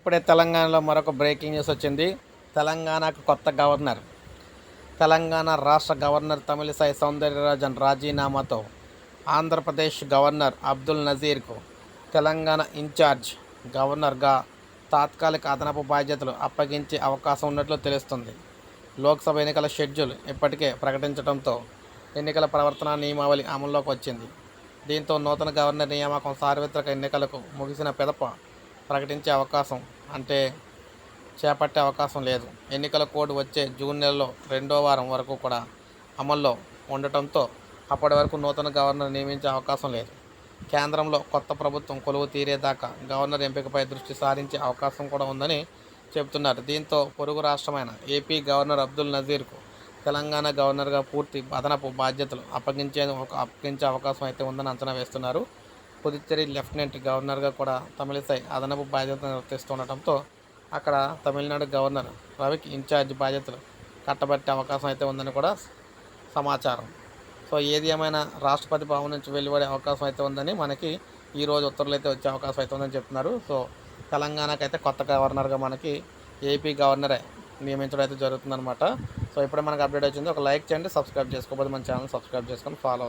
ఇప్పుడే తెలంగాణలో మరొక బ్రేకింగ్ న్యూస్ వచ్చింది. తెలంగాణకు కొత్త గవర్నర్. తెలంగాణ రాష్ట్ర గవర్నర్ తమిళసాయి సౌందర్యరాజన్ రాజీనామాతో ఆంధ్రప్రదేశ్ గవర్నర్ అబ్దుల్ నజీర్కు తెలంగాణ ఇన్ఛార్జ్ గవర్నర్గా తాత్కాలిక అదనపు బాధ్యతలు అప్పగించే అవకాశం ఉన్నట్లు తెలుస్తుంది. లోక్సభ ఎన్నికల షెడ్యూల్ ఇప్పటికే ప్రకటించడంతో ఎన్నికల ప్రవర్తన నియమావళి అమల్లోకి వచ్చింది. దీంతో నూతన గవర్నర్ నియామకం సార్వత్రిక ఎన్నికలకు ముగిసిన పిదప ప్రకటించే అవకాశం అంటే చేపట్టే అవకాశం లేదు. ఎన్నికల కోడ్ వచ్చే జూన్ నెలలో రెండో వారం వరకు కూడా అమల్లో ఉండటంతో అప్పటి వరకు నూతన గవర్నర్ నియమించే అవకాశం లేదు. కేంద్రంలో కొత్త ప్రభుత్వం కొలువు తీరేదాకా గవర్నర్ ఎంపికపై దృష్టి సారించే అవకాశం కూడా ఉందని చెబుతున్నారు. దీంతో పొరుగు రాష్ట్రమైన ఏపీ గవర్నర్ అబ్దుల్ నజీర్కు తెలంగాణ గవర్నర్గా పూర్తి అదనపు బాధ్యతలు అప్పగించే అప్పగించే అవకాశం అయితే ఉందని అంచనా వేస్తున్నారు. పుదుచ్చేరి లెఫ్టినెంట్ గవర్నర్గా కూడా తమిళిసై అదనపు బాధ్యతలు నిర్వర్తిస్తుండటంతో అక్కడ తమిళనాడు గవర్నర్ రవికి ఇన్ఛార్జ్ బాధ్యతలు కట్టబెట్టే అవకాశం అయితే ఉందని కూడా సమాచారం. సో ఏది ఏమైనా రాష్ట్రపతి భవన్ నుంచి వెలువడే అవకాశం అయితే ఉందని మనకి ఈ రోజు ఉత్తర్వులు అయితే వచ్చే అవకాశం అయితే ఉందని చెప్తున్నారు. సో తెలంగాణకైతే కొత్త గవర్నర్గా మనకి ఏపీ గవర్నరే నియమించడం అయితే జరుగుతుందన్నమాట. సో ఇప్పుడే మనకు అప్డేట్ వచ్చింది. ఒక లైక్ చేయండి సబ్స్క్రైబ్ చేసుకోకపోతే మన ఛానల్ సబ్స్క్రైబ్ చేసుకొని ఫాలో